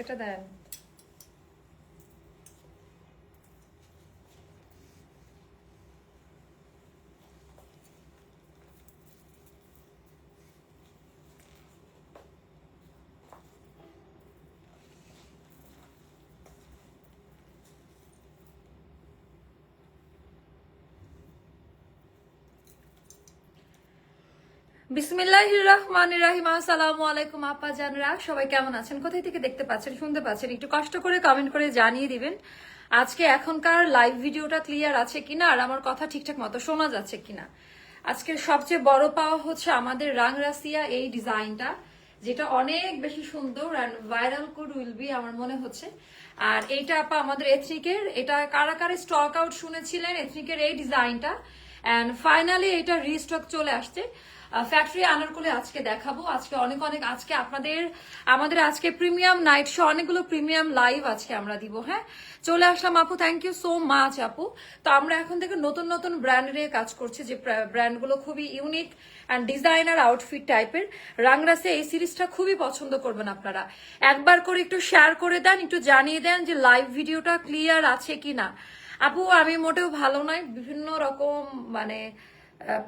এটা দেন। আসসালামু আলাইকুম, আপা জানরা। সবাই কেমন আছেন? কোথায় থেকে দেখতে পাচ্ছেন, শুনতে পাচ্ছেন? একটু কষ্ট করে কমেন্ট করে জানিয়ে দিবেন, আজকে এখনকার লাইভ ভিডিওটা ক্লিয়ার আছে কিনা আর আমার কথা ঠিকঠাক মতো কিনা। আজকের সবচেয়ে বড় পাওয়া হচ্ছে আমাদের রাংরাসিয়া এই ডিজাইনটা যেটা অনেক বেশি সুন্দর and viral code will be আমার মনে হচ্ছে। আর এইটা আপা আমাদের এথনিকের এটা কারা কারা স্টক আউট শুনেছিলেন এথনিকের এই ডিজাইনটা অ্যান্ড ফাইনালি এটা রিস্টক চলে আসছে। ফ্যাক্টরি আনারকুলে আজকে দেখাবো। আজকে অনেক অনেক আজকে আপনাদের, আমাদের আজকে প্রিমিয়াম নাইট শো অনেকগুলো প্রিমিয়াম লাইভ আজকে আমরা দিব হ্যাঁ? চলে আসলাম, আপু থ্যাংক ইউ সো মাচ আপু। তো আমরা এখন থেকে নতুন নতুন ব্র্যান্ড ব্র্যান্ডের কাজ করছি, যে ব্র্যান্ডগুলো খুবই ইউনিক অ্যান্ড ডিজাইনার আউটফিট টাইপের রাংরাসে এই সিরিজটা খুবই পছন্দ করবেন আপনারা। একবার করে একটু শেয়ার করে দেন, একটু জানিয়ে দেন যে লাইভ ভিডিওটা ক্লিয়ার আছে কি না আপু, আমি মোটেও ভালো নয় বিভিন্ন রকম মানে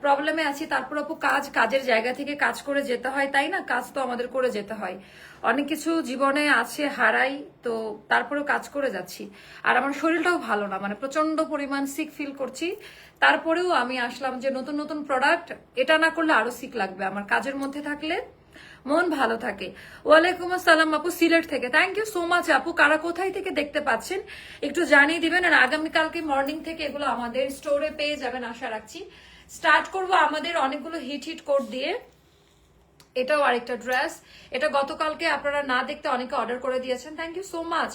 প্রবলেমে আছি, তারপর আপু কাজ, কাজের জায়গা থেকে কাজ করে যেতে হয়, তাই না? কাজ তো আমাদের করে যেতে হয়। অনেক কিছু জীবনে আছে, হারাই, তো তারপরেও কাজ করে যাচ্ছি। আর আমার শরীরটাও ভালো না মানে প্রচণ্ড পরিমাণ সিক ফিল করছি। তারপরেও আমি আসলাম যে নতুন নতুন প্রোডাক্ট এটা না করলে আরও সিক লাগবে। আমার কাজের মধ্যে থাকলে মন ভালো থাকে। ওয়ালাইকুম আসসালাম আপু, সিলেট থেকে। থ্যাংক ইউ সো মাচ আপু। কারা কোথায় থেকে দেখতে পাচ্ছেন, একটু জানিয়ে দিবেন। আর আগামীকালকে মর্নিং থেকে এগুলো আমাদের স্টোরে পেয়ে যাবেন, আশা রাখছি। স্টার্ট করব আমাদের অনেকগুলো হিট হিট কোড দিয়ে। এটাও আরেকটা ড্রেস এটা গতকালকে আপনারা না দেখতে অনেকে অর্ডার করে দিয়েছেন। থ্যাংক ইউ সো মাচ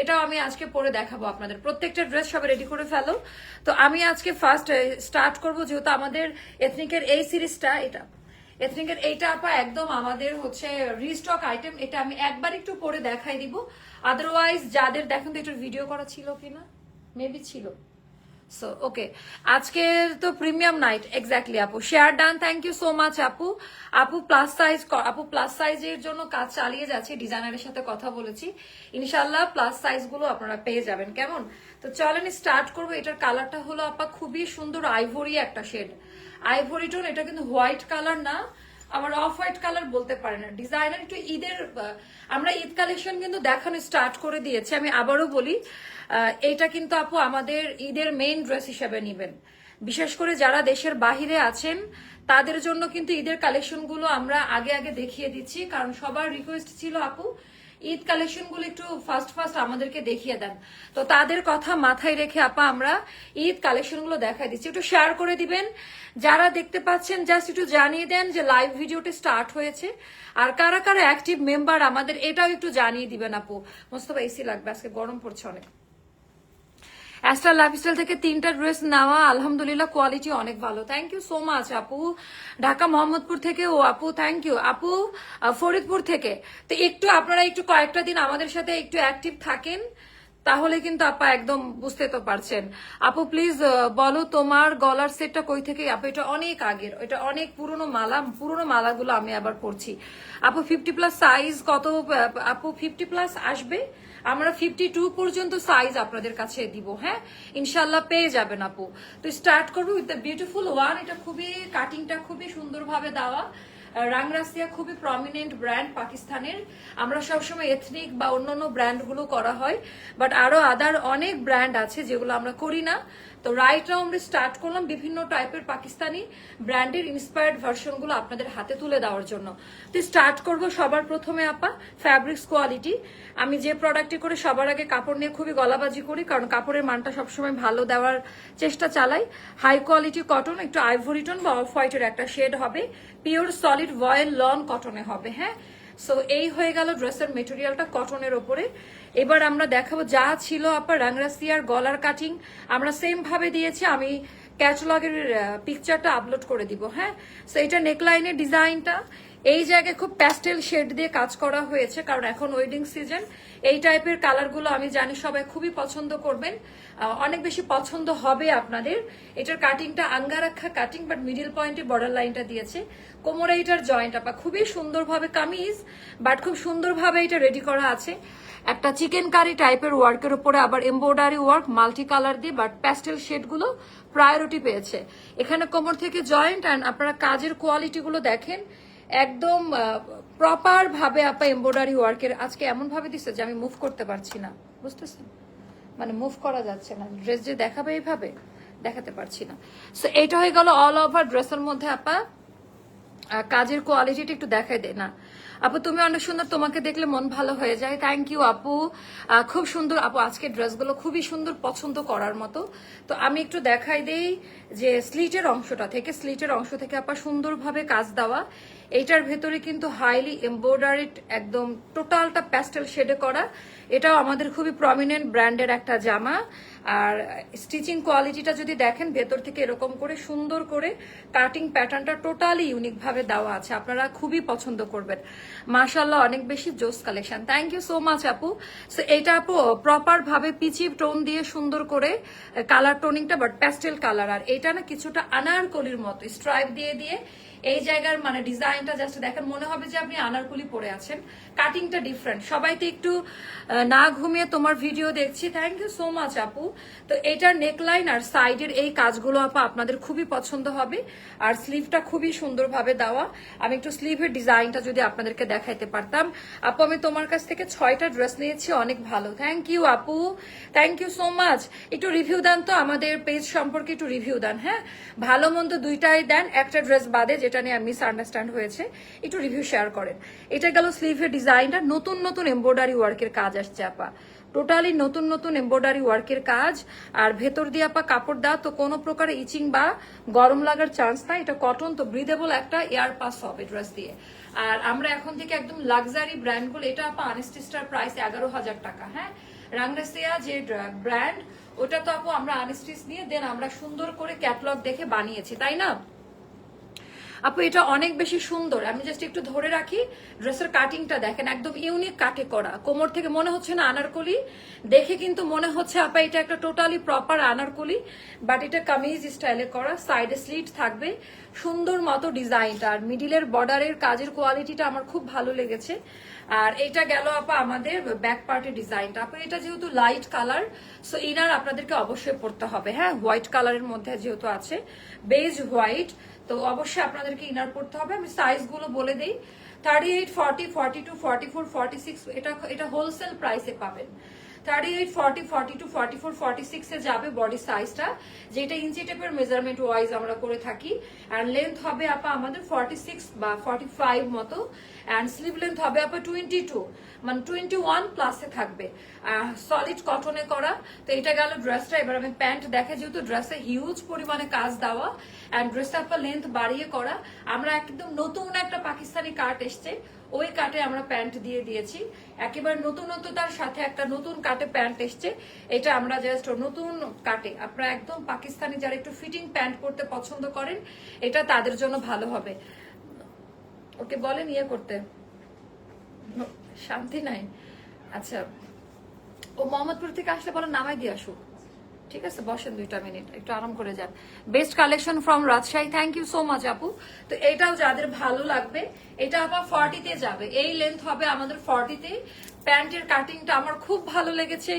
এটাও আমি আজকে পরে দেখাবো আপনাদের। প্রত্যেকটা ড্রেস সবাই রেডি করে ফেলো। তো আমি আজকে ফার্স্ট স্টার্ট করব যেহেতু আমাদের এথনিকের এই সিরিজটা এটা। এথনিকের এইটা আপা একদম আমাদের হচ্ছে রিস্টক আইটেম এটা আমি একবার একটু পরে দেখাই দিব। আদারওয়াইজ যাদের, দেখেন তো এটার ভিডিও করা ছিল কিনা? মেবি ছিল। সো ওকে আজকে তো প্রিমিয়াম নাইট এক্স্যাক্টলি আপু। Share done thank you so much আপু। আপু প্লাস সাইজ আপু প্লাস সাইজের জন্য কাজ চালিয়ে যাচ্ছে ডিজাইনারের সাথে কথা বলেছি। ইনশাল্লাহ প্লাস সাইজগুলো আপনারা পেয়ে যাবেন, কেমন? তো চলেন স্টার্ট করব। এটার কালারটা হলো আপা খুবই সুন্দর আইভরি একটা শেড আইভরি টোন এটা কিন্তু হোয়াইট কালার না। আবার অফ হোয়াইট কালার বলতে পারে না। ডিজাইনার একটু ঈদের আমরা ঈদ কালেকশন কিন্তু দেখানো স্টার্ট করে দিয়েছি। আমি আবারও বলি এইটা কিন্তু আপু আমাদের ঈদের মেইন ড্রেস হিসাবে নেবেন। বিশেষ করে যারা দেশের বাহিরে আছেন, তাদের জন্য কিন্তু ঈদের কালেকশনগুলো আমরা আগে আগে দেখিয়ে দিচ্ছি। কারণ সবার রিকোয়েস্ট ছিল আপু ঈদ কালেকশনগুলো একটু ফার্স্ট ফার্স্ট আমাদেরকে দেখিয়ে দেন। তো তাদের কথা মাথায় রেখে আপা, আমরা ঈদ কালেকশনগুলো দেখাই দিচ্ছি। একটু শেয়ার করে দিবেন। যারা দেখতে পাচ্ছেন জাস্ট একটু জানিয়ে দেন যে লাইভ ভিডিওটি স্টার্ট হয়েছে। আর কারা কারা অ্যাক্টিভ মেম্বার আমাদের এটাও একটু জানিয়ে দিবেন আপু। মোস্তফা এসি লাগবে, আজকে গরম পড়ছে অনেক। অ্যাস্ট্রা লাইফস্টাইল থেকে তিনটা ড্রেস নেওয়া, আলহামদুলিল্লাহ কোয়ালিটি অনেক ভালো। থ্যাংক ইউ সো মাচ আপু। ঢাকা মোহাম্মদপুর থেকে ও আপু থ্যাংক ইউ আপু ফরিদপুর থেকে। তো একটু আপনারা একটু কয়েকটা দিন আমাদের সাথে একটু অ্যাক্টিভ থাকেন, তাহলে কিন্তু আপা একদম বুঝতে তো পারছেন। আপু প্লিজ বলো তোমার গলার সেটটা কই থেকে? আপু, এটা অনেক আগের, এটা অনেক পুরনো মালা, পুরনো মালাগুলো আমি আবার পড়ছি আপু ফিফটি প্লাস সাইজ কত আপু ফিফটি প্লাস আসবে? আমরা ফিফটি টু পর্যন্ত সাইজ আপনাদের কাছে দিব হ্যাঁ? ইনশাল্লাহ পেয়ে যাবেন আপু। তো স্টার্ট করব উইথ দ্য বিউটিফুল ওয়ান এটা খুবই কাটিংটা খুবই সুন্দরভাবে দেওয়া। রাংরাসিয়া খুবই প্রমিনেন্ট ব্র্যান্ড পাকিস্তানের। আমরা সবসময় এথনিক বা অন্যান্য ব্র্যান্ডগুলো করা হয়। বাট আরও আদার অনেক ব্র্যান্ড আছে যেগুলো আমরা করি না। তো রাইট আমরা স্টার্ট করলাম বিভিন্ন টাইপের পাকিস্তানি ব্র্যান্ডের ইন্সপায়ার্ড ভার্সনগুলো আপনাদের হাতে তুলে দেওয়ার জন্য। তো স্টার্ট করব সবার প্রথমে আপা ফ্যাব্রিক্স কোয়ালিটি আমি যে প্রোডাক্টটি করে সবার আগে কাপড় নিয়ে খুবই গলাবাজি করি, কারণ কাপড়ের মানটা সবসময় ভালো দেওয়ার চেষ্টা চালাই। হাই কোয়ালিটি কটন একটু আইভরি টোন বা অফ হোয়াইটের একটা শেড হবে। পিওর সলিড ভয়েল লন কটনে হবে হ্যাঁ? সো এই হয়ে গেল ড্রেসের মেটেরিয়ালটা কটনের ওপরে। এবার আমরা দেখাবো যা ছিল আপনার রাংরাসিয়ার গলার কাটিং আমরা সেম ভাবে দিয়েছি, আমি ক্যাচলগের পিকচারটা আপলোড করে দিব হ্যাঁ? সো এটা নেকলাইনের ডিজাইনটা এই জায়গায় খুব প্যাস্টেল শেড দিয়ে কাজ করা হয়েছে, কারণ এখন ওয়েডিং সিজন এই টাইপের কালারগুলো আমি জানি সবাই খুবই পছন্দ করবেন। অনেক বেশি পছন্দ হবে আপনাদের। এটার কাটিংটা আঙ্গারাক্ষা কাটিং বাট মিডিল পয়েন্টে বর্ডার লাইনটা দিয়েছে। কোমরে এটার জয়েন্ট আপা, খুবই সুন্দরভাবে কামিজ বাট খুব সুন্দরভাবে এটা রেডি করা আছে। একটা চিকেন কারি টাইপের ওয়ার্কের উপরে আবার এমব্রয়ডারি ওয়ার্ক মাল্টি কালার দিয়ে বাট প্যাস্টেল শেডগুলো প্রায়োরিটি পেয়েছে। এখানে কোমর থেকে জয়েন্ট অ্যান্ড আপনারা কাজের কোয়ালিটিগুলো দেখেন। একদম প্রপার ভাবে আপা এমব্রয়ডারি ওয়ার্কের আজকে এমন ভাবে দিচ্ছে যে আমি মুভ করতে পারছি না। বুঝতেছেন? মানে মুভ করা যাচ্ছে না। ড্রেস যে দেখাবে এইভাবে, দেখাতে পারছি না। সো এইটা হয়ে গেল অল ওভার ড্রেসের মধ্যে আপা কাজের কোয়ালিটিটা একটু দেখাই দেয় না। আপু, তুমি অনেক সুন্দর, তোমাকে দেখলে মন ভালো হয়ে যায়। থ্যাংক ইউ আপু। খুব সুন্দর, আপু আজকে ড্রেসগুলো খুবই সুন্দর, পছন্দ করার মতো। তো আমি একটু দেখাই দেই যে স্লিটের অংশটা থেকে, স্লিটের অংশ থেকে আপা সুন্দরভাবে কাজ দেওয়া। এইটার ভেতরে কিন্তু হাইলি এমব্রয়ডারিড একদম টোটালটা প্যাস্টেল শেডে করা। এটাও আমাদের খুবই প্রমিনেন্ট ব্র্যান্ডের একটা জামা। আর স্টিচিং কোয়ালিটিটা যদি দেখেন, ভেতর থেকে এরকম করে সুন্দর করে কাটিং প্যাটার্নটা টোটালি ইউনিক ভাবে দেওয়া আছে। আপনারা খুবই পছন্দ করবেন। মাশাল্লাহ অনেক বেশি জোস collection thank you so much আপু। সো এটা আপু প্রপার ভাবে পিচি টোন দিয়ে সুন্দর করে কালার টোনিংটা বাট প্যাস্টেল কালার আর এটা না কিছুটা আনারকলির মতো স্ট্রাইপ দিয়ে দিয়ে এই জায়গার মানে ডিজাইনটা জাস্ট দেখেন, মনে হবে যে আপনি আনারকুলি পরে আছেন। কাটিংটা ডিফারেন্ট সবাই তো একটু না ঘুমিয়ে তোমার ভিডিও দেখছি। থ্যাংক ইউ সো মাচ আপু। তো এটার নেকলাইন আর সাইডের এই কাজগুলো আপা আপনাদের খুবই পছন্দ হবে। আর স্লিভটা খুবই সুন্দরভাবে দেওয়া। আমি একটু স্লিভের ডিজাইনটা যদি আপনাদেরকে দেখাইতে পারতাম। আপু, আমি তোমার কাছ থেকে ছয়টা ড্রেস নিয়েছি, অনেক ভালো। থ্যাংক ইউ আপু। থ্যাংক ইউ সো মাচ একটু রিভিউ দেন তো আমাদের পেজ সম্পর্কে একটু রিভিউ দেন হ্যাঁ? ভালো মন্দ দুইটাই দেন, একটা ড্রেস বাদে যেটা নিয়ে মিস আন্ডারস্ট্যান্ড হয়েছে, একটু রিভিউ শেয়ার করেন। এটা গেল স্লিভের ডিজাইনটা নতুন নতুন এমব্রয়ডারি ওয়ার্কের কাজ আসছে, আপা। টোটালি নতুন নতুন এমব্রয়ডারি ওয়ার্কের কাজ, আর ভেতর দিয়ে আপা কাপড় দেওয়া তো কোনো প্রকার ইচিং বা গরম লাগার চান্স নাই, এটা কটন তো ব্রিদেবল একটা এয়ার পাস হবে ড্রেস দিয়ে। আর আমরা এখন থেকে একদম লাক্সারি ব্র্যান্ডগুলো এটা আপা আনস্টিস্টার প্রাইস এগারো হাজার টাকা হ্যাঁ? রাংরাসিয়া যে ব্র্যান্ড ওটা তো আপু আমরা আনস্টিচ নিয়ে দেন আমরা সুন্দর করে ক্যাটলগ দেখে বানিয়েছি, তাই না? আপু, এটা অনেক বেশি সুন্দর। আমি জাস্ট একটু ধরে রাখি ড্রেসের কাটিংটা দেখেন, একদম ইউনিক কাটে করা। কোমর থেকে মনে হচ্ছে না আনারকলি। দেখে কিন্তু মনে হচ্ছে, আপা, এটা একটা টোটালি প্রপার আনারকলি বাট এটা কামিজ স্টাইলে করা। সাইডে স্লিট থাকবে। সুন্দর মতো ডিজাইনটা। আর মিডিলের বর্ডারের কাজের কোয়ালিটিটা আমার খুব ভালো লেগেছে। আর এটা গেল, আপা, আমাদের ব্যাক পার্টের ডিজাইনটা আপা, এটা যেহেতু লাইট কালার সো ইনার আপনাদেরকে অবশ্যই পড়তে হবে। হ্যাঁ হোয়াইট কালারের মধ্যে যেহেতু আছে বেজ হোয়াইট তো অবশ্যই আপনাদেরকে ইনার পড়তে হবে। আমি সাইজগুলো বলে দিই। Thirty eight forty forty two forty four forty six এটা এটা হোলসেল প্রাইসে পাবেন। Thirty eight forty forty two forty four forty সিক্সে যাবে বডি সাইজটা যেটা ইঞ্চি মেজারমেন্ট ওয়াইজ আমরা করে থাকি। অ্যান্ড লেন্থ হবে আপা আমাদের সিক্স বা ফাইভ মতো। অ্যান্ড স্লিভ লেন্থ হবে টোয়েন্টি টু মানে টোয়েন্টি ওয়ান প্লাসে থাকবে। সলিড কটনে করা। তো এটা গেল ড্রেসটা এবার আমি প্যান্ট দেখে, যেহেতু ড্রেসে হিউজ পরিমাণে কাজ দেওয়া। অ্যান্ড ড্রেসটা আপা লেন্থ বাড়িয়ে করা। আমরা একদম নতুন একটা পাকিস্তানি কাট এসছে। ওই কাটে আমরা প্যান্ট দিয়ে দিয়েছি। একেবারে নতুনত্বতার সাথে একটা নতুন কাটে প্যান্ট এসছে। এটা আমরা জাস্ট নতুন কাটে। আপনারা একদম পাকিস্তানি যারা একটু ফিটিং প্যান্ট পরতে পছন্দ করেন, এটা তাদের জন্য ভালো হবে। ওকে বলেন ইয়ে করতে। শান্তি নাই। আচ্ছা ও মোহাম্মদপুর থেকে আসলে বলে নামাই দিয়ে আসুক। ঠিক আছে, বসেন দুইটা মিনিট, একটু আরাম করে যান। Best collection from Rajshahi thank you so much আপু। তো এটাও যাদের ভালো লাগবে, এটা আবার ফর্টিতে যাবে। এই লেন্থ হবে আমাদের ফর্টিতে প্যান্টের কাটিংটা আমার খুব ভালো লেগেছে।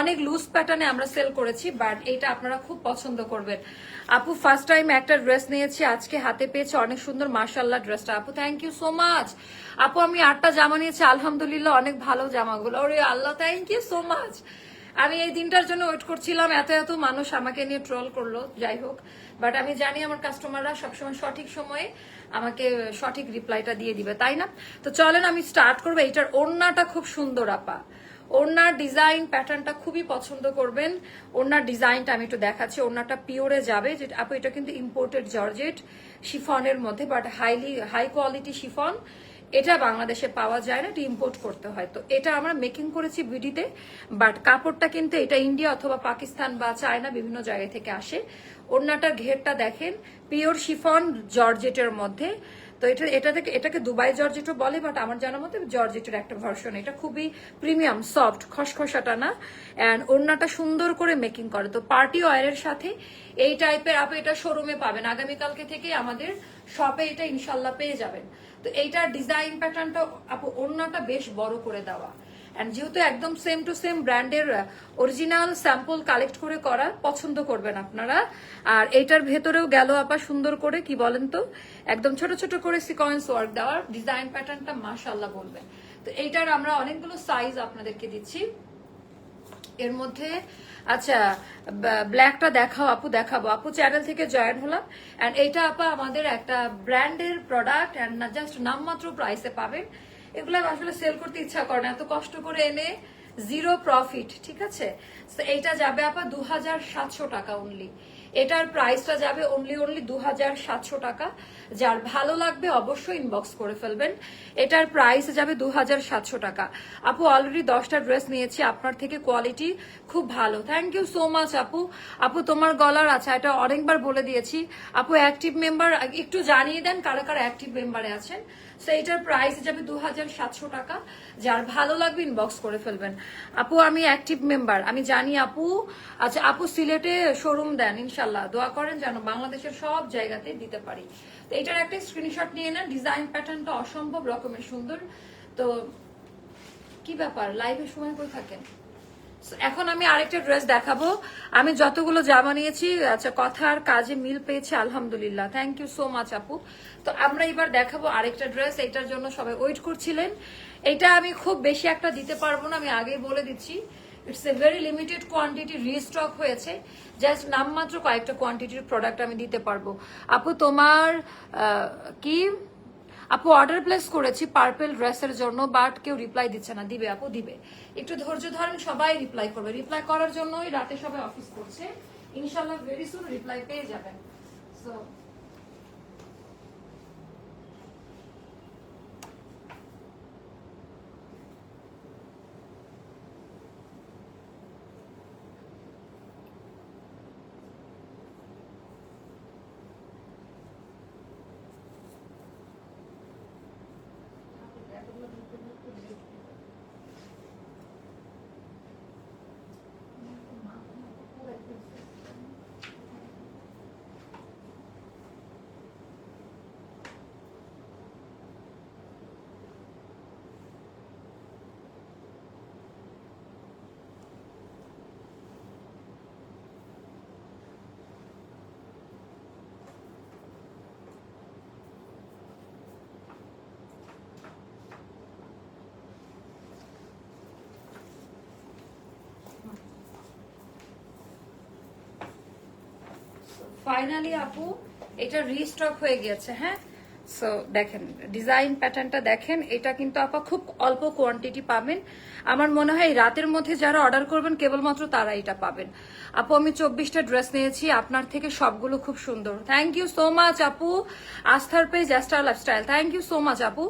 অনেক লুজ প্যাটার্নে আমরা সেল করেছি বাট এটা আপনারা খুব পছন্দ করবেন। আপু ফার্স্ট টাইম একটা ড্রেস নিয়েছি, আজকে হাতে পেয়েছে, অনেক সুন্দর মার্শাল্লাহ ড্রেসটা আপু থ্যাংক ইউ সো মাচ আপু, আমি আটটা জামা নিয়েছি, আলহামদুলিল্লাহ, অনেক ভালো জামাগুলো। ওরে আল্লাহ থ্যাংক ইউ সো মাচ আমি এই দিনটার জন্য ওয়েট করছিলাম, এত এত মানুষ আমাকে নিয়ে ট্রল করল, যাই হোক। বাট আমি জানি আমার কাস্টমাররা সবসময় সঠিক সময়ে আমাকে সঠিক রিপ্লাইটা দিয়ে দিবে, তাই না? তো চলেন আমি স্টার্ট করব। এইটার ওড়নাটা খুব সুন্দর, আপা। ওড়নার ডিজাইন প্যাটার্নটা খুবই পছন্দ করবেন। ওড়নার ডিজাইনটা আমি একটু দেখাচ্ছি। ওড়নাটা পিওরে যাবে। যেটা আপু, এটা কিন্তু ইম্পোর্টেড জর্জেট শিফনের মধ্যে but highly high quality chiffon এটা বাংলাদেশে পাওয়া যায় না, এটা ইম্পোর্ট করতে হয়। তো এটা আমরা মেকিং করেছি বিডিতে বাট কাপড়টা কিন্তু এটা ইন্ডিয়া অথবা পাকিস্তান বা চায়না বিভিন্ন জায়গা থেকে আসে। ওড়নাটার ঘেরটা দেখেন, পিওর শিফন জর্জেটের মধ্যে। তো এটা এটা থেকে, এটাকে দুবাই জর্জেটও বলে বাট আমার জানার মতে জর্জেটের একটা ভার্সন এটা খুবই প্রিমিয়াম সফট খসখসাটা না। অ্যান্ড ওড়নাটা সুন্দর করে মেকিং করে। তো পার্টি ওয়ারের সাথে এই টাইপের আপনি এটা শোরুমে পাবেন। আগামীকালকে থেকে আমাদের শপে এটা ইনশাল্লাহ পেয়ে যাবেন। তো এইটার ডিজাইন প্যাটার্নটা আপু ওড়নাটা বেশ বড় করে দেওয়া। অ্যান্ড যেহেতু একদম সেম টু সেম ব্র্যান্ডের অরিজিনাল স্যাম্পল কালেক্ট করে করা পছন্দ করবেন আপনারা। আর এইটার ভেতরেও গেল আপা সুন্দর করে, কি বলেন তো? একদম ছোট ছোট করে সিকোয়েন্স ওয়ার্ক দেওয়ার ডিজাইন প্যাটার্নটা মাশাল্লাহ বলবেন। তো এইটার আমরা অনেকগুলো সাইজ আপনাদেরকে দিচ্ছি। এর মধ্যে আচ্ছা ব্ল্যাকটা দেখাও, আপু দেখাবো। আপু চ্যানেল থেকে জয়েন হলাম। অ্যান্ড এইটা আপা আমাদের একটা ব্র্যান্ডের প্রোডাক্ট অ্যান্ড জাস্ট নামমাত্র প্রাইসে পাবেন। এগুলো আসলে সেল করতে ইচ্ছা করে না। এত কষ্ট করে এনে জিরো প্রফিট ঠিক আছে? এইটা যাবে আপা দু হাজার সাতশো টাকা অনলি এটার প্রাইসটা যাবে অনলি অনলি দু হাজার সাতশো টাকা। যার ভালো লাগবে অবশ্যই ইনবক্স করে ফেলবেন। এটার প্রাইস যাবে দু হাজার সাতশো টাকা। আপু অলরেডি দশটা ড্রেস নিয়েছি, আপনার থেকে কোয়ালিটি খুব ভালো। থ্যাংক ইউ সো মাচ আপু। আপু, তোমার গলার আছে এটা অনেকবার বলে দিয়েছি। আপু অ্যাক্টিভ মেম্বার একটু জানিয়ে দেন কারা কারা অ্যাক্টিভ মেম্বারে আছেন। সো এটার প্রাইস যাবে দু হাজার সাতশো টাকা। যার ভালো লাগবে ইনবক্স করে ফেলবেন। আপু, আমি অ্যাক্টিভ মেম্বার আমি জানি আপু। আচ্ছা আপু সিলেটে শোরুম দেন, ইনশাল্লাহ। দোয়া করেন যেন বাংলাদেশের সব জায়গাতে দিতে পারি। তো এটার একটা স্ক্রিনশট নিয়ে নেন। ডিজাইন প্যাটার্নটা অসম্ভব রকমের সুন্দর। তো কি ব্যাপার? লাইভের সময় করে থাকেন। এখন আমি আরেকটা ড্রেস দেখাবো। আমি যতগুলো জামা নিয়েছি আচ্ছা কথার কাজে মিল পেয়েছে, আলহামদুলিল্লাহ। থ্যাংক ইউ সো মাচ আপু। তো আমরা এবার দেখাবো আরেকটা ড্রেস এটার জন্য সবাই ওয়েট করছিলেন। এটা আমি খুব বেশি একটা দিতে পারব না, আমি আগেই বলে দিচ্ছি। It's a very limited quantity restock হয়েছে। জাস্ট নামমাত্র কয়েকটা কোয়ান্টিটির প্রোডাক্ট আমি দিতে পারব। আপু, তোমার কি? আপু অর্ডার প্লেস করেছি পার্পেল ড্রেসের জন্য বাট কেউ রিপ্লাই দিচ্ছে না। দিবে আপু, দিবে। একটু ধৈর্য ধরেন, সবাই রিপ্লাই করবে। রিপ্লাই করার জন্যই রাতে সবাই অফিস করছে। ইনশাল্লাহ ভেরি সুন রিপ্লাই পেয়ে যাবেন। সো ফাইনালি আপু এটা রিস্টক হয়ে গিয়েছে হ্যাঁ? সো দেখেন ডিজাইন প্যাটার্নটা দেখেন, এটা কিন্তু আপা খুব অল্প কোয়ান্টিটি পাবেন। আমার মনে হয় রাতের মধ্যে যারা অর্ডার করবেন, কেবলমাত্র তারা এটা পাবেন। আপু, আমি চব্বিশটা ড্রেস নিয়েছি, আপনার থেকে সবগুলো খুব সুন্দর। থ্যাংক ইউ সো মাচ আপু আস্থার page Jaster lifestyle thank you so much আপু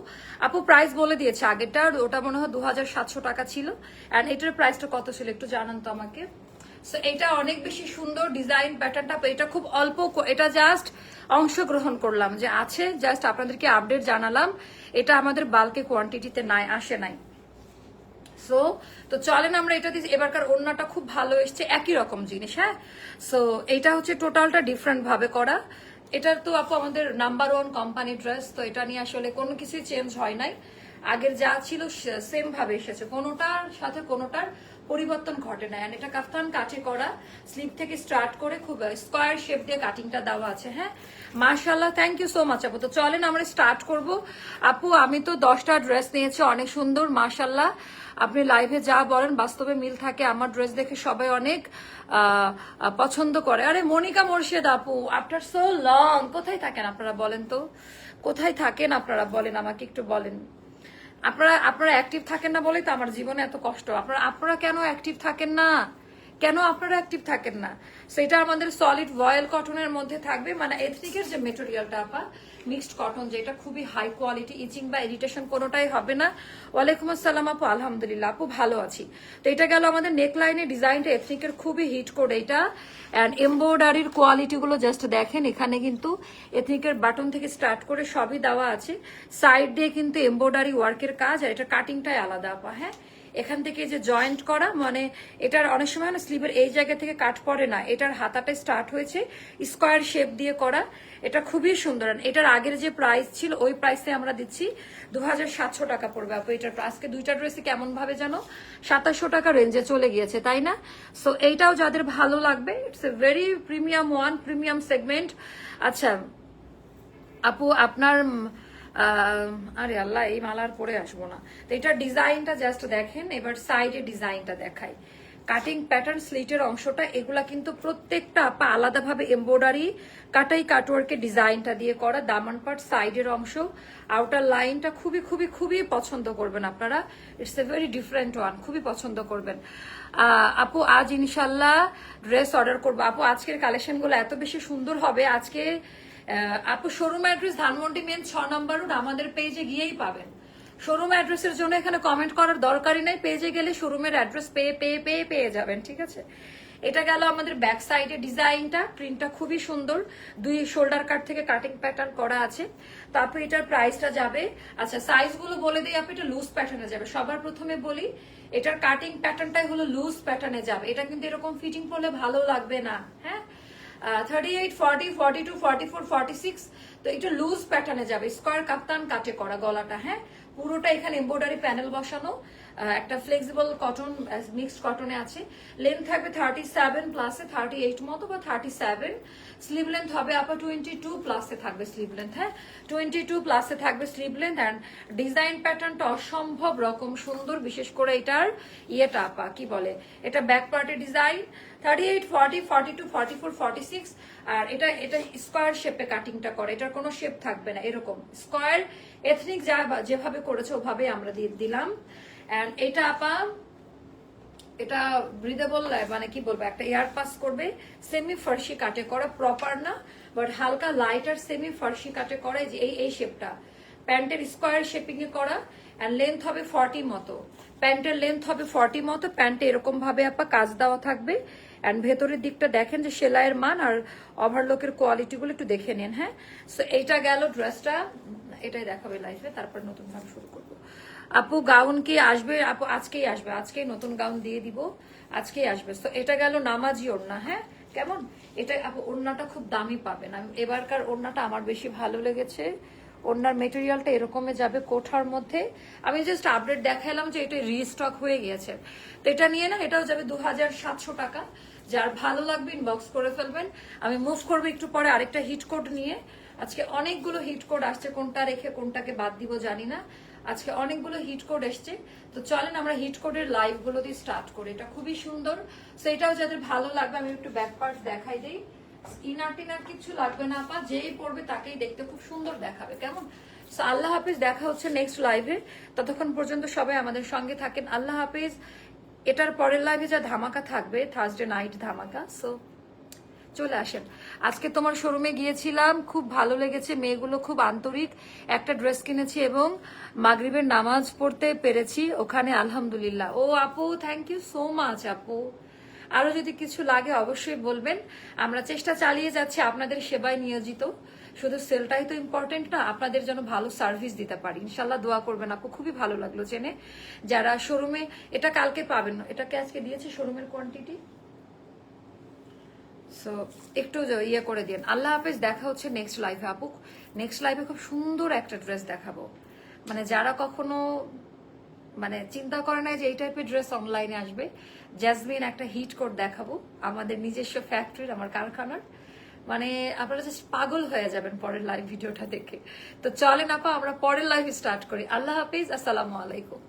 আপু প্রাইস বলে দিয়েছে আগেরটার, ওটা মনে হয় দু হাজার সাতশো টাকা ছিল। অ্যান্ড এটার প্রাইসটা কত ছিল, একটু জানান তো আমাকে। এটা অনেক বেশি সুন্দর ডিজাইন প্যাটার্নটা এটা খুব অল্প এটা জাস্ট অংশগ্রহণ করলাম, যে আছে জাস্ট আপনাদেরকে আপডেট জানালাম, এটা আমাদের বালকে কোয়ান্টিটিতে নাই, আসে নাই। সো তো চলেন আমরা এটা দিয়ে এবারকার অন্যটা খুব ভালো এসছে, একই রকম জিনিস হ্যাঁ? সো এটা হচ্ছে টোটালটা ডিফারেন্ট ভাবে করা। এটার তো আপু আমাদের নাম্বার ওয়ান কোম্পানি ড্রেস তো এটা নিয়ে আসলে কোনো কিছুই চেঞ্জ হয় নাই। আগের যা ছিল সেম ভাবে এসেছে, কোনোটার সাথে কোনোটার পরিবর্তন ঘটে না And এটা কাফতান কাটে করা, স্লিপ থেকে স্টার্ট করে খুব স্কোয়ার শেপ দিয়ে কাটিংটা দেওয়া আছে হ্যাঁ? মার্শাল্লাহ থ্যাংক ইউ সো মাচ আপু। তো চলেন, আমরা স্টার্ট করব। আপু, আমি তো দশটা ড্রেস নিয়েছি, অনেক সুন্দর মার্শাল্লাহ আপনি লাইভে যা বলেন, বাস্তবে মিল থাকে, আমার ড্রেস দেখে সবাই অনেক পছন্দ করে। আরে, মনিকা মোর্শেদ আপু আফটার সো লং কোথায় থাকেন আপনারা বলেন তো? কোথায় থাকেন আপনারা বলেন, আমাকে একটু বলেন। আপনারা আপনারা অ্যাক্টিভ থাকেন না বলেই তো আমার জীবনে এত কষ্ট। আপনারা আপনারা কেন অ্যাক্টিভ থাকেন না? কেন আপনারা অ্যাক্টিভ থাকেন না? সেটা আমাদের সলিড ভয়েল কটনের মধ্যে থাকবে। মানে এথনিকের যে মেটেরিয়ালটা আপা মিক্সড কটন যেটা খুবই হাই কোয়ালিটি ইচিং বা এডিটেশন কোনোটাই হবে না। ওয়ালাইকুম আসসালাম আপু, আলহামদুলিল্লাহ, আপু ভালো আছি। তো এটা গেল আমাদের নেক লাইনের ডিজাইনটা এথনিকের খুবই হিট কোড এটা। অ্যান্ড এমব্রয়ডারির কোয়ালিটিগুলো জাস্ট দেখেন, এখানে কিন্তু এথনিকের বাটন থেকে স্টার্ট করে সবই দেওয়া আছে। সাইড দিয়ে কিন্তু এমব্রয়ডারি ওয়ার্কের কাজ, আর এটা কাটিংটাই আলাদা আপা হ্যাঁ? এখান থেকে যে জয়েন্ট করা মানে এটার অনেক সময় না স্লিভের এই জায়গা থেকে কাট পড়ে না। এটার হাতাটা স্টার্ট হয়েছে স্কোয়ার শেপ দিয়ে করা। এটা খুবই সুন্দর। এটার আগের যে প্রাইস ছিল, ওই প্রাইসে আমরা দিচ্ছি দু হাজার সাতশো টাকা পড়বে। আপু, এটার আজকে দুইটা ড্রেসে কেমন ভাবে জানো? সাতাশশো টাকা রেঞ্জে চলে গিয়েছে, তাই না? সো এইটাও যাদের ভালো লাগবে it's a very premium one premium segment আচ্ছা আপু, আপনার আরে আল্লাহ, এই মালার পরে আসব না। তো এটার ডিজাইনটা জাস্ট দেখেন, এবার সাইডে ডিজাইনটা দেখাই। কাটিং প্যাটার্ন স্লিটের অংশটা, এগুলা কিন্তু প্রত্যেকটা আলাদাভাবে এমব্রয়ডারি কাটাই কাটওয়ার্কের ডিজাইনটা দিয়ে করা, দামান পার্ট সাইডের অংশ। আউটার লাইনটা খুবই খুবই খুবই পছন্দ করবেন আপনারা। It's a very different one খুবই পছন্দ করবেন। আপু, আজ ইনশাল্লাহ ড্রেস অর্ডার করব। আপু, আজকের কালেকশনগুলো এত বেশি সুন্দর হবে, আজকে আপু শোরুম অ্যাড্রেস ধানমন্ডি মেন ছ নম্বর রোড আমাদের পেজে গিয়েই পাবেন। শোরুম অ্যাড্রেসের জন্য এখানে কমেন্ট করার দরকারই নেই পেজে গেলে শোরুমের অ্যাড্রেস পেয়ে পেয়ে পেয়ে পেয়ে যাবেন, ঠিক আছে? এটা গেল আমাদের ব্যাক সাইডে ডিজাইনটা প্রিন্টটা খুবই সুন্দর। দুই শোল্ডার কাট থেকে কাটিং প্যাটার্ন করা আছে। তারপর এটার প্রাইসটা যাবে। আচ্ছা সাইজগুলো বলে দিই আপনি এটা লুজ প্যাটার্নে যাবে। সবার প্রথমে বলি, এটার কাটিং প্যাটার্নটাই হলো লুজ প্যাটার্নে যাবে। এটা কিন্তু এরকম ফিটিং করলে ভালো লাগবে না হ্যাঁ? Thirty eight forty forty two forty four forty six তো এটা লুজ প্যাটার্নে যাবে। স্কোয়ার কাপ্তান কাটে করা গলাটা হ্যাঁ? পুরোটা এখানে এমব্রয়ডারি প্যানেল বসানো একটা ফ্লেক্সিবল কটন মিক্সড কটনে আছে। লেন্থ থাকবে থার্টি সেভেন প্লাসে থার্টি এইট মতো বা থার্টি সেভেন স্লিভ লেন্থ হবে আপা টোয়েন্টি টু প্লাসে থাকবে স্লিভ লেন্থ হ্যাঁ? টোয়েন্টি টু প্লাসে থাকবে স্লিভ লেন্থ অ্যান্ড ডিজাইন প্যাটার্নটা অসম্ভব রকম সুন্দর, বিশেষ করে এটার ইয়েটা আপা, কি বলে? এটা ব্যাক পার্টের design thirty eight forty two forty four forty six আর এটা এটা স্কোয়ার শেপে কাটিংটা করে। এটার কোনো শেপ থাকবে না, এরকম। স্কোয়ার এথনিক যা যেভাবে করেছে, ওভাবে আমরা দিয়ে দিলাম। অ্যান্ড এটা আপা, এটা ব্রিদেবল মানে কি বলব, একটা এয়ার পাস করবে। সেমি ফার্সি কাটে করা প্রপার না বাট হালকা লাইট আর সেমি ফার্সি কাটে করা, যে এই এই শেপটা প্যান্টের স্কোয়ার শেপিং এ করা অ্যান্ড লেন্থ হবে ফর্টি মতো। প্যান্টের লেন্থ হবে ফর্টি মতো প্যান্টে এরকম ভাবে আপা কাজ দেওয়া থাকবে। অ্যান্ড ভেতরের দিকটা দেখেন যে সেলাইয়ের মান আর ওভারলোকের কোয়ালিটিগুলো একটু দেখে নিন হ্যাঁ? সো এইটা গেল ড্রেসটা এটাই দেখাবে লাইফে তারপর নতুন ভাবে শুরু করব। আপু গাউন কি আসবে? আপু, আজকেই আসবে। আজকেই নতুন গাউন দিয়ে দিব। আজকেই আসবে। তো এটা গেল নামাজি ওড়না হ্যাঁ? কেমন? এটা, আপু, ওড়নাটা খুব দামি পাবেন। এবারকার ওড়নাটা আমার বেশি ভালো লেগেছে। ওড়নার মেটেরিয়ালটা এরকমই যাবে কোঠার মধ্যে। আমি জাস্ট আপডেট দেখালাম যে এটা রিস্টক হয়ে গিয়েছে। তো এটা নিয়ে না, এটাও যাবে দু হাজার সাতশো টাকা। যার ভালো লাগবে ইনবক্স করে ফেলবেন। আমি মুভ করব একটু পরে আরেকটা হিট কোড নিয়ে। আজকে অনেকগুলো হিট কোড আসছে, কোনটা রেখে কোনটাকে বাদ দিব জানি না। আজকে অনেকগুলো হিট কোড এসছে। তো চলেন আমরা হিট কোডের লাইভগুলো দিয়ে স্টার্ট করি। এটা খুবই সুন্দর। সো এটাও যাদের ভালো লাগবে, আমি একটু ব্যাক পার্ট দেখাই দিই। ইনার টিনার কিছু লাগবে না, আপা। যেই পড়বে তাকেই দেখতে খুব সুন্দর দেখাবে। কেমন? আল্লাহ হাফিজ, দেখা হচ্ছে নেক্সট লাইভে ততক্ষণ পর্যন্ত সবাই আমাদের সঙ্গে থাকেন। আল্লাহ হাফিজ, এটার পরের লাইভে যা ধামাকা থাকবে থার্সডে নাইট ধামাকা। সো চলে আসেন। আজকে তোমার শোরুমে গিয়েছিলাম, খুব ভালো লেগেছে, মেয়েগুলো খুব আন্তরিক। একটা ড্রেস কিনেছি এবং মাগরিবের নামাজ পড়তে পেরেছি। ওখানে আলহামদুলিল্লাহ। ও আপু থ্যাংক ইউ সো মাচ আপু। আরও যদি কিছু লাগে অবশ্যই বলবেন। আমরা চেষ্টা চালিয়ে যাচ্ছি আপনাদের সেবায় নিয়োজিত। শুধু সেলটাই তো ইম্পর্টেন্ট না, আপনাদের যেন ভালো সার্ভিস দিতে পারি। ইনশাল্লাহ দোয়া করবেন আপু, খুবই ভালো লাগল জেনে। যারা শোরুমে এটা কালকে পাবেন না, এটাকে আজকে দিয়েছে শোরুমের কোয়ান্টিটি সো একটু ইয়ে করে দিন। আল্লাহ হাফেজ, দেখা হচ্ছে নেক্সট লাইভে আপু। নেক্সট লাইভে খুব সুন্দর একটা ড্রেস দেখাবো। মানে যারা কখনো মানে চিন্তা করে নাই যে এই টাইপের ড্রেস অনলাইনে আসবে। জ্যাসমিন একটা হিট কোড দেখাবো, আমাদের নিজস্ব ফ্যাক্টরির আমার কারখানার। মানে আপনারা জাস্ট পাগল হয়ে যাবেন পরের লাইভ ভিডিওটা দেখে। তো চলেন আপা, আমরা পরের লাইভ স্টার্ট করি। আল্লাহ হাফিজ, আসসালামু আলাইকুম।